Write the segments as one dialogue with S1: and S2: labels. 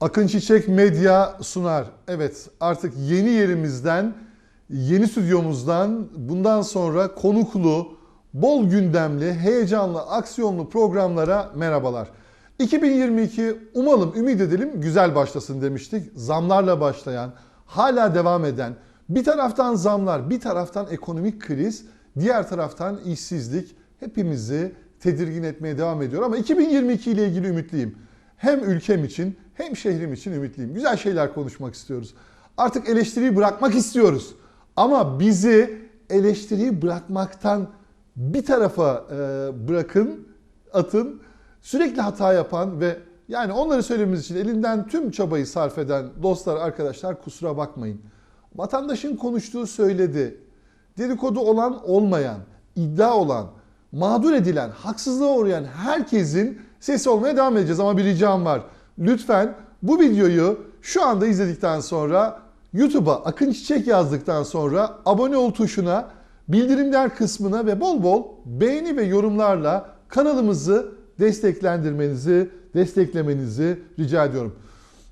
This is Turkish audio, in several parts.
S1: Akın Çiçek Medya sunar. Evet artık yeni yerimizden, yeni stüdyomuzdan bundan sonra konuklu, bol gündemli, heyecanlı, aksiyonlu programlara merhabalar. 2022 umalım, ümit edelim güzel başlasın demiştik. Zamlarla başlayan, hala devam eden, bir taraftan zamlar, bir taraftan ekonomik kriz, diğer taraftan işsizlik hepimizi tedirgin etmeye devam ediyor. Ama 2022 ile ilgili ümitliyim. Hem ülkem için hem şehrim için ümitliyim. Güzel şeyler konuşmak istiyoruz. Artık eleştiriyi bırakmak istiyoruz. Ama bizi eleştiriyi bırakmaktan bir tarafa e, bırakın, atın. Sürekli hata yapan ve yani onları söylememiz için elinden tüm çabayı sarf eden dostlar, arkadaşlar kusura bakmayın. Vatandaşın konuştuğu söyledi. Dedikodu olan olmayan, iddia olan, mağdur edilen, haksızlığa uğrayan herkesin sesi olmaya devam edeceğiz. Ama bir ricam var. Lütfen bu videoyu şu anda izledikten sonra YouTube'a Akın Çiçek yazdıktan sonra abone ol tuşuna, bildirimler kısmına ve bol bol beğeni ve yorumlarla kanalımızı desteklendirmenizi, desteklemenizi rica ediyorum.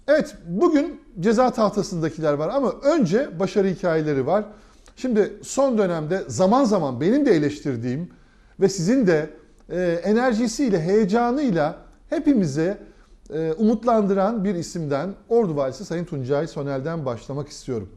S1: Evet bugün ceza tahtasındakiler var ama önce başarı hikayeleri var. Şimdi son dönemde zaman zaman benim de eleştirdiğim ve sizin de e, enerjisiyle, heyecanıyla hepimize e, umutlandıran bir isimden Ordu Valisi Sayın Tuncay Sonel'den başlamak istiyorum.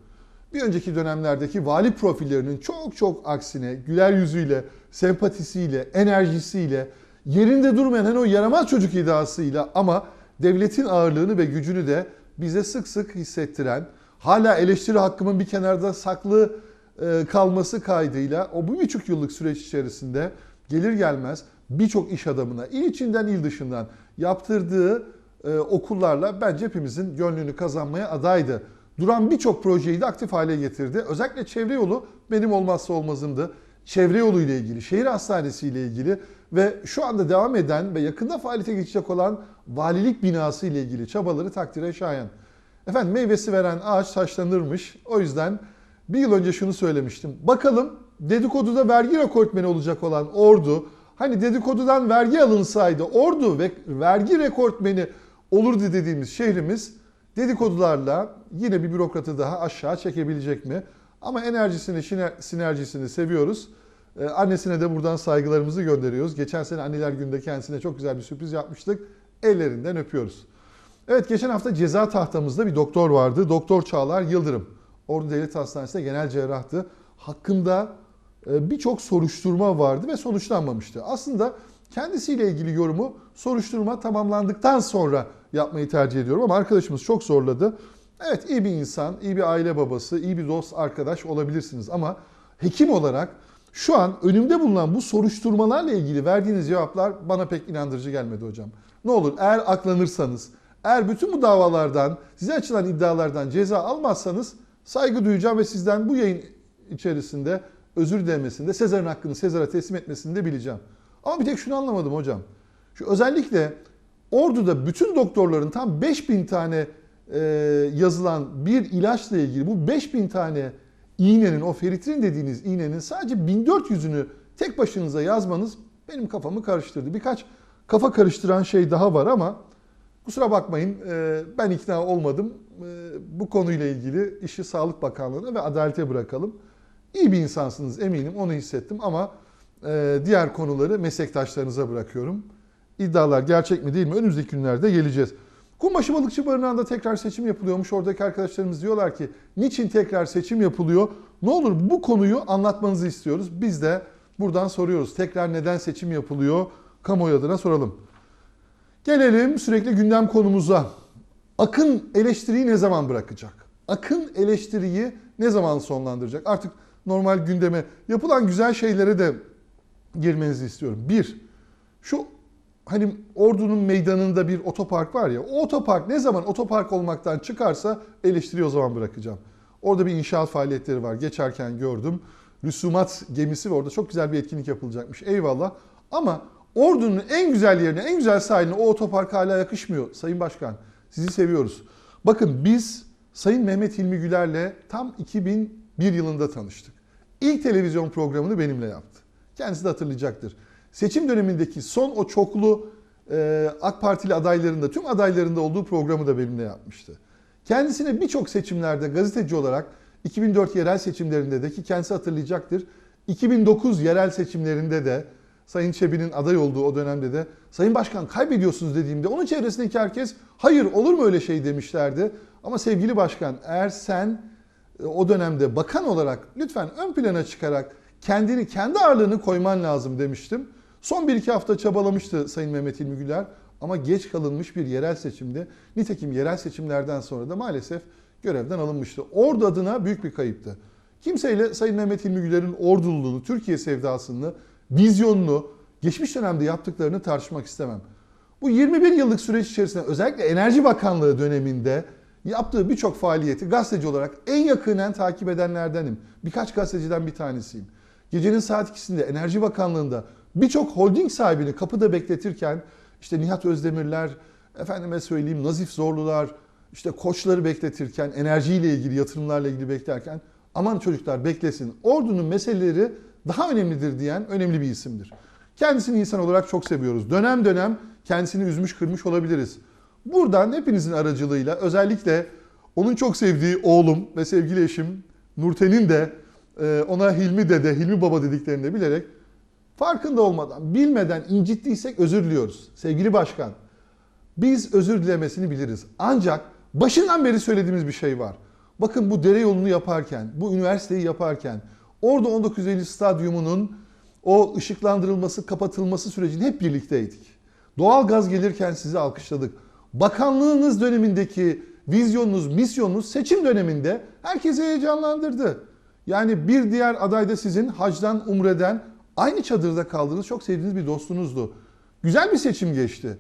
S1: Bir önceki dönemlerdeki vali profillerinin çok çok aksine güler yüzüyle, sempatisiyle, enerjisiyle, yerinde durmayan hani o yaramaz çocuk iddiasıyla ama devletin ağırlığını ve gücünü de bize sık sık hissettiren, hala eleştiri hakkımın bir kenarda saklı e, kalması kaydıyla o bu buçuk yıllık süreç içerisinde gelir gelmez birçok iş adamına il içinden il dışından yaptırdığı e, okullarla bence hepimizin gönlünü kazanmaya adaydı. Duran birçok projeyi de aktif hale getirdi. Özellikle çevre yolu benim olmazsa olmazımdı. Çevre yolu ile ilgili, şehir hastanesi ile ilgili ve şu anda devam eden ve yakında faaliyete geçecek olan valilik binası ile ilgili çabaları takdire şayan. Efendim meyvesi veren ağaç taşlanırmış. O yüzden bir yıl önce şunu söylemiştim. Bakalım dedikoduda vergi rekortmeni olacak olan Ordu, hani dedikodudan vergi alınsaydı Ordu ve vergi rekortmeni olurdu dediğimiz şehrimiz dedikodularla yine bir bürokratı daha aşağı çekebilecek mi? Ama enerjisini, sinerjisini seviyoruz. Ee, annesine de buradan saygılarımızı gönderiyoruz. Geçen sene Anneler Günü'nde kendisine çok güzel bir sürpriz yapmıştık. Ellerinden öpüyoruz. Evet geçen hafta ceza tahtamızda bir doktor vardı. Doktor Çağlar Yıldırım. Ordu Devlet Hastanesi'nde genel cerrahtı. Hakkında e, birçok soruşturma vardı ve sonuçlanmamıştı. Aslında kendisiyle ilgili yorumu soruşturma tamamlandıktan sonra yapmayı tercih ediyorum ama arkadaşımız çok zorladı. Evet iyi bir insan, iyi bir aile babası, iyi bir dost, arkadaş olabilirsiniz ama hekim olarak şu an önümde bulunan bu soruşturmalarla ilgili verdiğiniz cevaplar bana pek inandırıcı gelmedi hocam. Ne olur eğer aklanırsanız, eğer bütün bu davalardan, size açılan iddialardan ceza almazsanız saygı duyacağım ve sizden bu yayın içerisinde özür dilemesinde, Sezar'ın hakkını Sezar'a teslim etmesini de bileceğim. Ama bir tek şunu anlamadım hocam. Şu özellikle Ordu'da bütün doktorların tam 5000 tane e, yazılan bir ilaçla ilgili bu 5000 tane iğnenin, o feritrin dediğiniz iğnenin sadece 1400'ünü tek başınıza yazmanız benim kafamı karıştırdı. Birkaç kafa karıştıran şey daha var ama kusura bakmayın e, ben ikna olmadım. E, bu konuyla ilgili işi Sağlık Bakanlığı'na ve adalete bırakalım. İyi bir insansınız eminim onu hissettim ama e, diğer konuları meslektaşlarınıza bırakıyorum. İddialar gerçek mi değil mi önümüzdeki günlerde geleceğiz. Kumbaşı Balıkçı Barınağı'nda tekrar seçim yapılıyormuş. Oradaki arkadaşlarımız diyorlar ki niçin tekrar seçim yapılıyor? Ne olur bu konuyu anlatmanızı istiyoruz. Biz de buradan soruyoruz. Tekrar neden seçim yapılıyor? Kamuoyu adına soralım. Gelelim sürekli gündem konumuza. Akın eleştiriyi ne zaman bırakacak? Akın eleştiriyi ne zaman sonlandıracak? Artık normal gündeme yapılan güzel şeylere de girmenizi istiyorum. Bir, şu hani Ordu'nun meydanında bir otopark var ya, o otopark ne zaman otopark olmaktan çıkarsa eleştiri o zaman bırakacağım. Orada bir inşaat faaliyetleri var. Geçerken gördüm. Rüsumat gemisi ve orada çok güzel bir etkinlik yapılacakmış. Eyvallah. Ama Ordu'nun en güzel yerine, en güzel sahiline o otopark hala yakışmıyor. Sayın Başkan, sizi seviyoruz. Bakın biz Sayın Mehmet Hilmi Güler'le tam 2001 yılında tanıştık. İlk televizyon programını benimle yaptı. Kendisi de hatırlayacaktır. Seçim dönemindeki son o çoklu e, AK Partili adaylarında, tüm adaylarında olduğu programı da benimle yapmıştı. Kendisine birçok seçimlerde gazeteci olarak 2004 yerel seçimlerinde de ki kendisi hatırlayacaktır. 2009 yerel seçimlerinde de Sayın Çebi'nin aday olduğu o dönemde de Sayın Başkan kaybediyorsunuz dediğimde onun çevresindeki herkes hayır olur mu öyle şey demişlerdi. Ama sevgili başkan eğer sen e, o dönemde bakan olarak lütfen ön plana çıkarak kendini, kendi ağırlığını koyman lazım demiştim. Son bir iki hafta çabalamıştı Sayın Mehmet İlmi Güler ama geç kalınmış bir yerel seçimdi. Nitekim yerel seçimlerden sonra da maalesef görevden alınmıştı. Ordu adına büyük bir kayıptı. Kimseyle Sayın Mehmet İlmi Güler'in ordululuğunu, Türkiye sevdasını, vizyonunu, geçmiş dönemde yaptıklarını tartışmak istemem. Bu 21 yıllık süreç içerisinde özellikle Enerji Bakanlığı döneminde yaptığı birçok faaliyeti gazeteci olarak en yakından takip edenlerdenim. Birkaç gazeteciden bir tanesiyim. Gecenin saat ikisinde Enerji Bakanlığı'nda birçok holding sahibini kapıda bekletirken işte Nihat Özdemirler, efendime söyleyeyim Nazif Zorlular, işte koçları bekletirken, enerjiyle ilgili, yatırımlarla ilgili beklerken aman çocuklar beklesin. Ordunun meseleleri daha önemlidir diyen önemli bir isimdir. Kendisini insan olarak çok seviyoruz. Dönem dönem kendisini üzmüş kırmış olabiliriz. Buradan hepinizin aracılığıyla özellikle onun çok sevdiği oğlum ve sevgili eşim Nurten'in de ona Hilmi dede, Hilmi baba dediklerini de bilerek farkında olmadan, bilmeden incittiysek özür diliyoruz. Sevgili başkan, biz özür dilemesini biliriz. Ancak başından beri söylediğimiz bir şey var. Bakın bu dere yolunu yaparken, bu üniversiteyi yaparken, orada 19 Eylül Stadyumu'nun o ışıklandırılması, kapatılması sürecini hep birlikteydik. Doğal gaz gelirken sizi alkışladık. Bakanlığınız dönemindeki vizyonunuz, misyonunuz seçim döneminde herkesi heyecanlandırdı. Yani bir diğer aday da sizin hacdan, umreden aynı çadırda kaldığınız çok sevdiğiniz bir dostunuzdu. Güzel bir seçim geçti.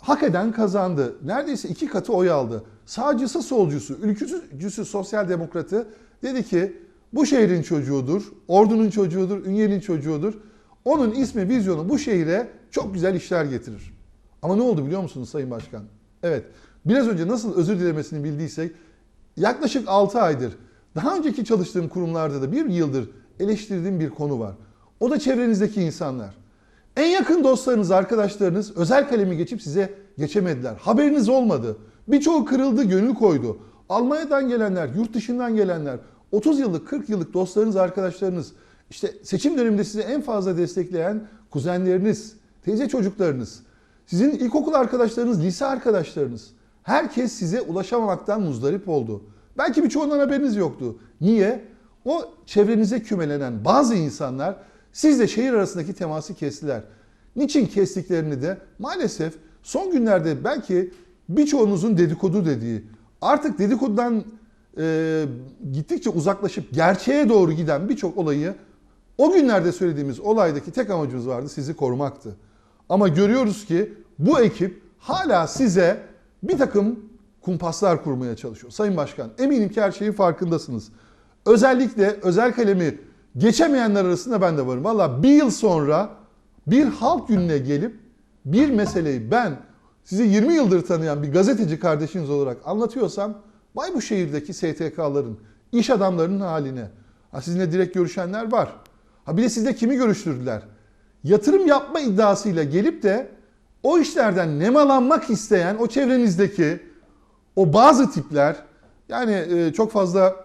S1: Hak eden kazandı. Neredeyse iki katı oy aldı. Sağcısı, solcusu, ülkücüsü, sosyal demokratı dedi ki bu şehrin çocuğudur, ordunun çocuğudur, ünyenin çocuğudur. Onun ismi, vizyonu bu şehire çok güzel işler getirir. Ama ne oldu biliyor musunuz Sayın Başkan? Evet, biraz önce nasıl özür dilemesini bildiysek yaklaşık 6 aydır daha önceki çalıştığım kurumlarda da bir yıldır eleştirdiğim bir konu var. O da çevrenizdeki insanlar. En yakın dostlarınız, arkadaşlarınız özel kalemi geçip size geçemediler. Haberiniz olmadı. Birçoğu kırıldı, gönül koydu. Almanya'dan gelenler, yurt dışından gelenler, 30 yıllık, 40 yıllık dostlarınız, arkadaşlarınız, işte seçim döneminde sizi en fazla destekleyen kuzenleriniz, teyze çocuklarınız, sizin ilkokul arkadaşlarınız, lise arkadaşlarınız. Herkes size ulaşamamaktan muzdarip oldu. Belki birçoğundan haberiniz yoktu. Niye? O çevrenize kümelenen bazı insanlar sizle şehir arasındaki teması kestiler. Niçin kestiklerini de maalesef son günlerde belki birçoğunuzun dedikodu dediği, artık dedikodudan e, gittikçe uzaklaşıp gerçeğe doğru giden birçok olayı o günlerde söylediğimiz olaydaki tek amacımız vardı sizi korumaktı. Ama görüyoruz ki bu ekip hala size bir takım kumpaslar kurmaya çalışıyor. Sayın Başkan eminim ki her şeyin farkındasınız. Özellikle özel kalemi geçemeyenler arasında ben de varım. Valla bir yıl sonra bir halk gününe gelip bir meseleyi ben sizi 20 yıldır tanıyan bir gazeteci kardeşiniz olarak anlatıyorsam vay bu şehirdeki STK'ların, iş adamlarının haline. Ha sizinle direkt görüşenler var. Ha bir de sizle kimi görüştürdüler? Yatırım yapma iddiasıyla gelip de o işlerden nemalanmak isteyen o çevrenizdeki o bazı tipler yani e, çok fazla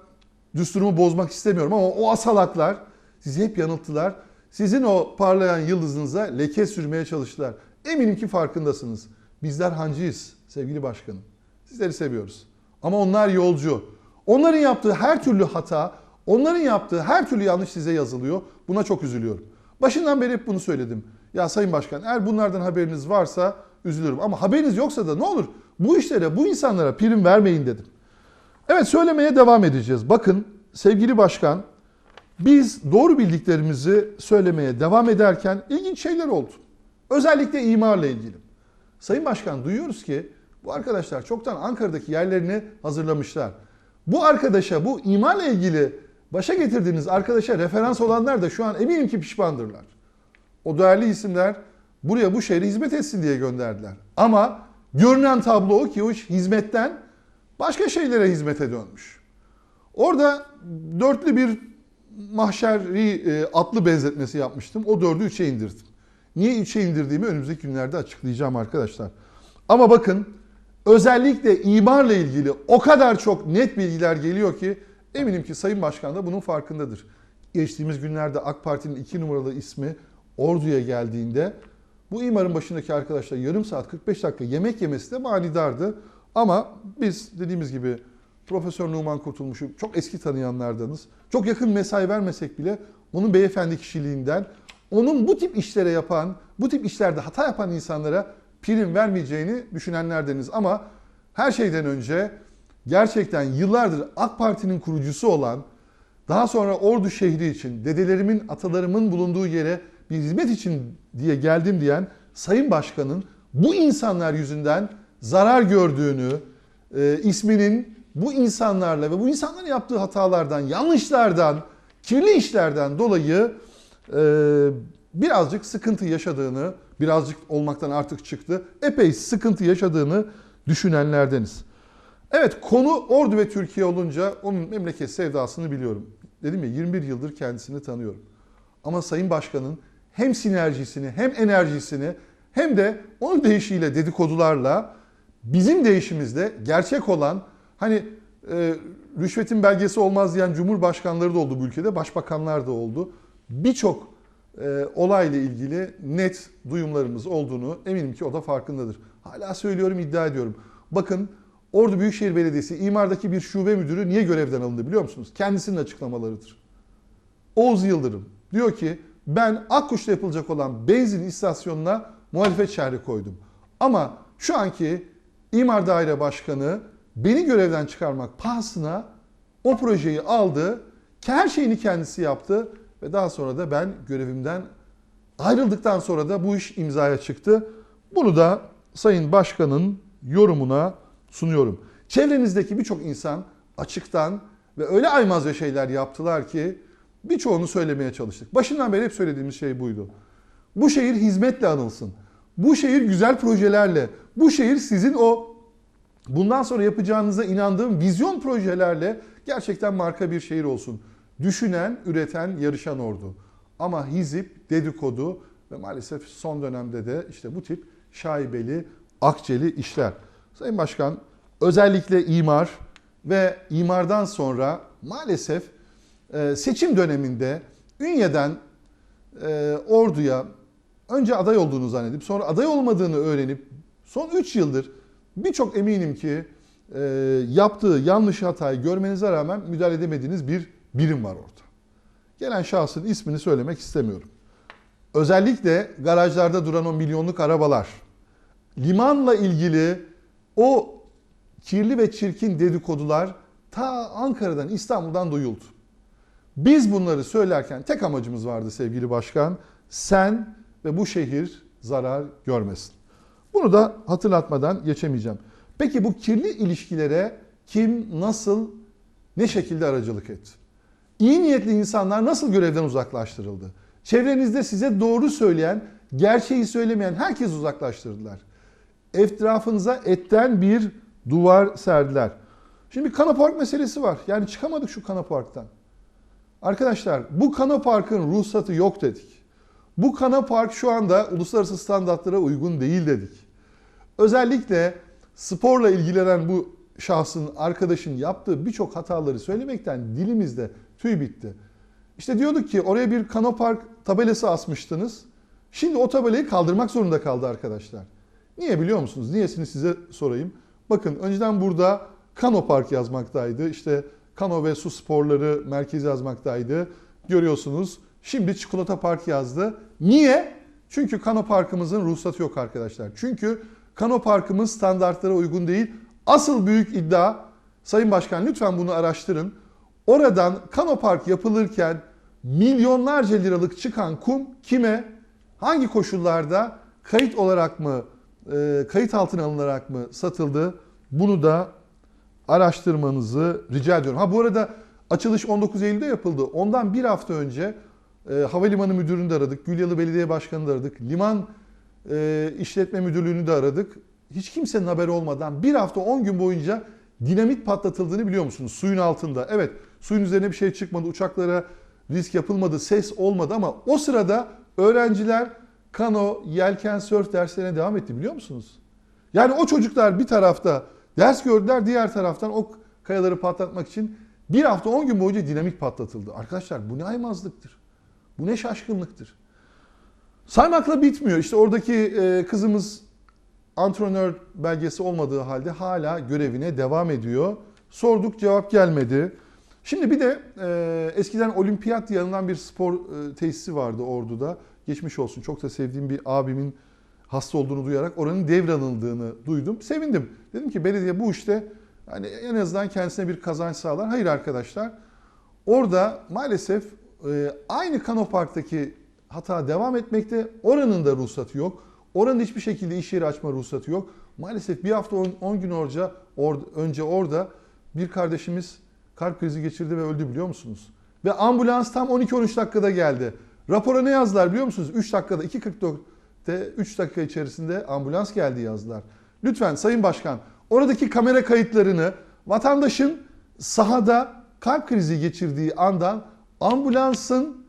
S1: düsturumu bozmak istemiyorum ama o asalaklar sizi hep yanılttılar. Sizin o parlayan yıldızınıza leke sürmeye çalıştılar. Eminim ki farkındasınız. Bizler hancıyız sevgili başkanım. Sizleri seviyoruz. Ama onlar yolcu. Onların yaptığı her türlü hata, onların yaptığı her türlü yanlış size yazılıyor. Buna çok üzülüyorum. Başından beri hep bunu söyledim. Ya Sayın Başkan eğer bunlardan haberiniz varsa üzülürüm. Ama haberiniz yoksa da ne olur bu işlere, bu insanlara prim vermeyin dedim. Evet söylemeye devam edeceğiz. Bakın sevgili başkan biz doğru bildiklerimizi söylemeye devam ederken ilginç şeyler oldu. Özellikle imarla ilgili. Sayın Başkan duyuyoruz ki bu arkadaşlar çoktan Ankara'daki yerlerini hazırlamışlar. Bu arkadaşa, bu imarla ilgili başa getirdiğiniz arkadaşa referans olanlar da şu an eminim ki pişmandırlar. O değerli isimler buraya bu şehre hizmet etsin diye gönderdiler. Ama görünen tablo o ki o iş hizmetten başka şeylere hizmete dönmüş. Orada dörtlü bir mahşeri e, atlı benzetmesi yapmıştım. O dördü üçe indirdim. niye 3'e indirdiğimi önümüzdeki günlerde açıklayacağım arkadaşlar. Ama bakın özellikle imarla ilgili o kadar çok net bilgiler geliyor ki eminim ki Sayın Başkan da bunun farkındadır. Geçtiğimiz günlerde AK Parti'nin 2 numaralı ismi Ordu'ya geldiğinde bu imarın başındaki arkadaşlar yarım saat 45 dakika yemek yemesi de manidardı. Ama biz dediğimiz gibi Profesör Numan Kurtulmuş'u çok eski tanıyanlardanız. Çok yakın mesai vermesek bile onun beyefendi kişiliğinden, onun bu tip işlere yapan, bu tip işlerde hata yapan insanlara prim vermeyeceğini düşünenlerdeniz. Ama her şeyden önce gerçekten yıllardır AK Parti'nin kurucusu olan, daha sonra Ordu şehri için, dedelerimin, atalarımın bulunduğu yere bir hizmet için diye geldim diyen Sayın Başkan'ın bu insanlar yüzünden zarar gördüğünü, e, isminin bu insanlarla ve bu insanların yaptığı hatalardan, yanlışlardan, kirli işlerden dolayı e, birazcık sıkıntı yaşadığını, birazcık olmaktan artık çıktı, epey sıkıntı yaşadığını düşünenlerdeniz. Evet konu Ordu ve Türkiye olunca onun memleket sevdasını biliyorum. Dedim ya 21 yıldır kendisini tanıyorum. Ama Sayın Başkan'ın hem sinerjisini hem enerjisini hem de onun deyişiyle dedikodularla bizim deyişimizde gerçek olan hani e, rüşvetin belgesi olmaz diyen cumhurbaşkanları da oldu bu ülkede, başbakanlar da oldu. Birçok e, olayla ilgili net duyumlarımız olduğunu eminim ki o da farkındadır. Hala söylüyorum, iddia ediyorum. Bakın Ordu Büyükşehir Belediyesi imardaki bir şube müdürü niye görevden alındı biliyor musunuz? Kendisinin açıklamalarıdır. Oğuz Yıldırım diyor ki ben Akkuş'ta yapılacak olan benzin istasyonuna muhalefet şerhi koydum. Ama şu anki İmar Daire Başkanı beni görevden çıkarmak pahasına o projeyi aldı. Her şeyini kendisi yaptı ve daha sonra da ben görevimden ayrıldıktan sonra da bu iş imzaya çıktı. Bunu da Sayın Başkan'ın yorumuna sunuyorum. Çevrenizdeki birçok insan açıktan ve öyle aymazca şeyler yaptılar ki birçoğunu söylemeye çalıştık. Başından beri hep söylediğimiz şey buydu. Bu şehir hizmetle anılsın. Bu şehir güzel projelerle, bu şehir sizin o bundan sonra yapacağınıza inandığım vizyon projelerle gerçekten marka bir şehir olsun. Düşünen, üreten, yarışan ordu. Ama hizip, dedikodu ve maalesef son dönemde de işte bu tip şaibeli, akçeli işler. Sayın Başkan özellikle imar ve imardan sonra maalesef e, seçim döneminde Ünye'den e, orduya önce aday olduğunu zannedip sonra aday olmadığını öğrenip son 3 yıldır birçok eminim ki e, yaptığı yanlış hatayı görmenize rağmen müdahale edemediğiniz bir birim var orada. Gelen şahsın ismini söylemek istemiyorum. Özellikle garajlarda duran o milyonluk arabalar, limanla ilgili o kirli ve çirkin dedikodular ta Ankara'dan, İstanbul'dan duyuldu. Biz bunları söylerken tek amacımız vardı sevgili başkan. Sen ve bu şehir zarar görmesin. Bunu da hatırlatmadan geçemeyeceğim. Peki bu kirli ilişkilere kim, nasıl, ne şekilde aracılık etti? İyi niyetli insanlar nasıl görevden uzaklaştırıldı? Çevrenizde size doğru söyleyen, gerçeği söylemeyen herkes uzaklaştırdılar. Etrafınıza etten bir duvar serdiler. Şimdi bir Kana Park meselesi var. Yani çıkamadık şu Kana Park'tan. Arkadaşlar bu Kana Park'ın ruhsatı yok dedik. Bu Kana Park şu anda uluslararası standartlara uygun değil dedik. Özellikle sporla ilgilenen bu şahsın, arkadaşın yaptığı birçok hataları söylemekten dilimizde tüy bitti. İşte diyorduk ki oraya bir Kana Park tabelası asmıştınız. Şimdi o tabelayı kaldırmak zorunda kaldı arkadaşlar. Niye biliyor musunuz? Niyesini size sorayım. Bakın önceden burada Kano Park yazmaktaydı. İşte Kano ve Su Sporları merkezi yazmaktaydı. Görüyorsunuz. Şimdi Çikolata Park yazdı. Niye? Çünkü Kano Parkımızın ruhsatı yok arkadaşlar. Çünkü Kano Parkımız standartlara uygun değil. Asıl büyük iddia, Sayın Başkan lütfen bunu araştırın. Oradan Kano Park yapılırken milyonlarca liralık çıkan kum kime, hangi koşullarda kayıt olarak mı, e, kayıt altına alınarak mı satıldı? Bunu da araştırmanızı rica ediyorum. Ha bu arada açılış 19 Eylül'de yapıldı. Ondan bir hafta önce e, Havalimanı Müdürünü de aradık, Gülyalı Belediye Başkanı'nı da aradık, Liman e, İşletme Müdürlüğü'nü de aradık. Hiç kimsenin haberi olmadan bir hafta 10 gün boyunca dinamit patlatıldığını biliyor musunuz? Suyun altında. Evet suyun üzerine bir şey çıkmadı, uçaklara risk yapılmadı, ses olmadı ama o sırada öğrenciler kano, yelken, sörf derslerine devam etti biliyor musunuz? Yani o çocuklar bir tarafta ders gördüler, diğer taraftan o kayaları patlatmak için bir hafta 10 gün boyunca dinamik patlatıldı. Arkadaşlar bu ne aymazlıktır? Bu ne şaşkınlıktır? Saymakla bitmiyor. İşte oradaki e, kızımız antrenör belgesi olmadığı halde hala görevine devam ediyor. Sorduk cevap gelmedi. Şimdi bir de e, eskiden olimpiyat diye anılan bir spor e, tesisi vardı Ordu'da. Geçmiş olsun çok da sevdiğim bir abimin hasta olduğunu duyarak oranın devranıldığını duydum. Sevindim. Dedim ki belediye bu işte hani en azından kendisine bir kazanç sağlar. Hayır arkadaşlar. Orada maalesef e, aynı Kanopark'taki hata devam etmekte. Oranın da ruhsatı yok. Oranın hiçbir şekilde iş yeri açma ruhsatı yok. Maalesef bir hafta 10 gün orca, or, önce orada bir kardeşimiz kalp krizi geçirdi ve öldü biliyor musunuz? Ve ambulans tam 12-13 dakikada geldi. Rapora ne yazdılar biliyor musunuz? 3 dakikada 2.44'te 3 dakika içerisinde ambulans geldi yazdılar. Lütfen Sayın Başkan oradaki kamera kayıtlarını vatandaşın sahada kalp krizi geçirdiği andan ambulansın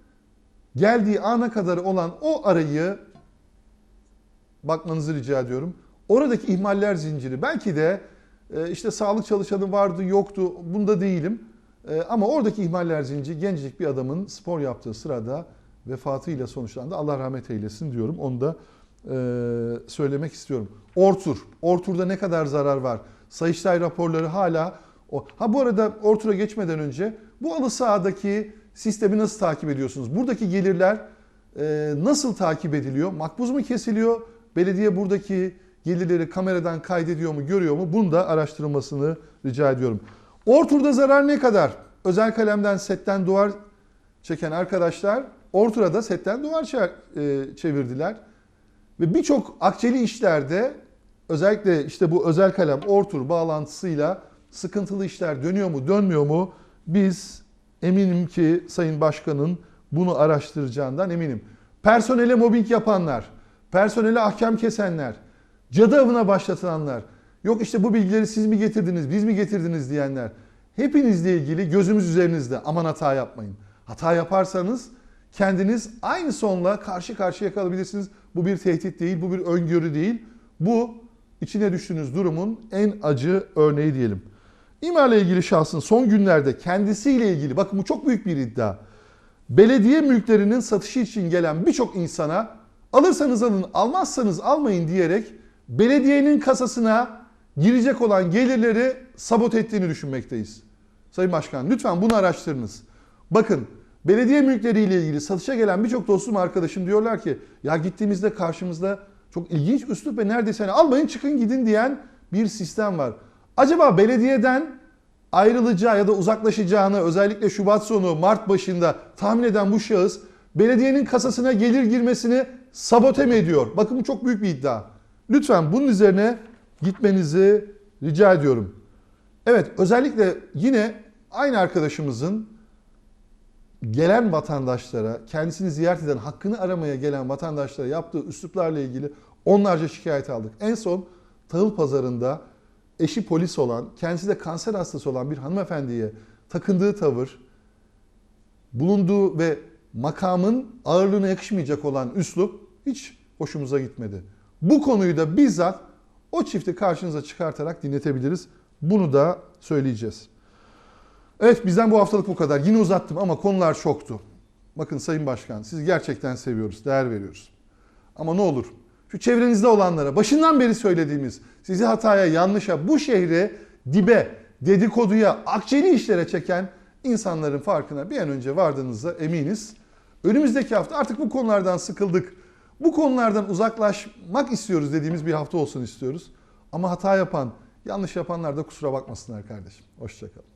S1: geldiği ana kadar olan o arayı bakmanızı rica ediyorum. Oradaki ihmaller zinciri belki de e, işte sağlık çalışanı vardı yoktu bunda değilim. E, Ama oradaki ihmaller zinciri gencecik bir adamın spor yaptığı sırada vefatıyla sonuçlandı. Allah rahmet eylesin diyorum. Onu da e, söylemek istiyorum. Ortur. Ortur'da ne kadar zarar var? Sayıştay raporları hala. Ha bu arada Ortur'a geçmeden önce bu alı sahadaki sistemi nasıl takip ediyorsunuz? Buradaki gelirler e, nasıl takip ediliyor? Makbuz mu kesiliyor? Belediye buradaki gelirleri kameradan kaydediyor mu, görüyor mu? Bunu da araştırılmasını rica ediyorum. Ortur'da zarar ne kadar? Özel kalemden setten duvar çeken arkadaşlar Ortur'a da setten duvar e, çevirdiler. Ve birçok akçeli işlerde özellikle işte bu özel kalem Ortur bağlantısıyla sıkıntılı işler dönüyor mu dönmüyor mu biz eminim ki Sayın Başkan'ın bunu araştıracağından eminim. Personele mobbing yapanlar, personele ahkam kesenler, cadı avına başlatılanlar, yok işte bu bilgileri siz mi getirdiniz, biz mi getirdiniz diyenler. Hepinizle ilgili gözümüz üzerinizde. Aman hata yapmayın. Hata yaparsanız kendiniz aynı sonla karşı karşıya kalabilirsiniz. Bu bir tehdit değil, bu bir öngörü değil. Bu içine düştüğünüz durumun en acı örneği diyelim. İmarla ilgili şahsın son günlerde kendisiyle ilgili, bakın bu çok büyük bir iddia. Belediye mülklerinin satışı için gelen birçok insana alırsanız alın, almazsanız almayın diyerek belediyenin kasasına girecek olan gelirleri sabote ettiğini düşünmekteyiz. Sayın Başkan lütfen bunu araştırınız. Bakın belediye mülkleriyle ilgili satışa gelen birçok dostum arkadaşım diyorlar ki ya gittiğimizde karşımızda çok ilginç üslup ve neredeyse hani almayın çıkın gidin diyen bir sistem var. Acaba belediyeden ayrılacağı ya da uzaklaşacağını özellikle Şubat sonu Mart başında tahmin eden bu şahıs belediyenin kasasına gelir girmesini sabote mi ediyor? Bakın bu çok büyük bir iddia. Lütfen bunun üzerine gitmenizi rica ediyorum. Evet özellikle yine aynı arkadaşımızın gelen vatandaşlara, kendisini ziyaret eden, hakkını aramaya gelen vatandaşlara yaptığı üsluplarla ilgili onlarca şikayet aldık. En son tahıl pazarında eşi polis olan, kendisi de kanser hastası olan bir hanımefendiye takındığı tavır, bulunduğu ve makamın ağırlığına yakışmayacak olan üslup hiç hoşumuza gitmedi. Bu konuyu da bizzat o çifti karşınıza çıkartarak dinletebiliriz. Bunu da söyleyeceğiz. Evet bizden bu haftalık bu kadar. Yine uzattım ama konular çoktu. Bakın Sayın Başkan sizi gerçekten seviyoruz, değer veriyoruz. Ama ne olur şu çevrenizde olanlara başından beri söylediğimiz sizi hataya, yanlışa, bu şehri dibe, dedikoduya, akçeli işlere çeken insanların farkına bir an önce vardığınıza eminiz. Önümüzdeki hafta artık bu konulardan sıkıldık. Bu konulardan uzaklaşmak istiyoruz dediğimiz bir hafta olsun istiyoruz. Ama hata yapan, yanlış yapanlar da kusura bakmasınlar kardeşim. Hoşçakalın.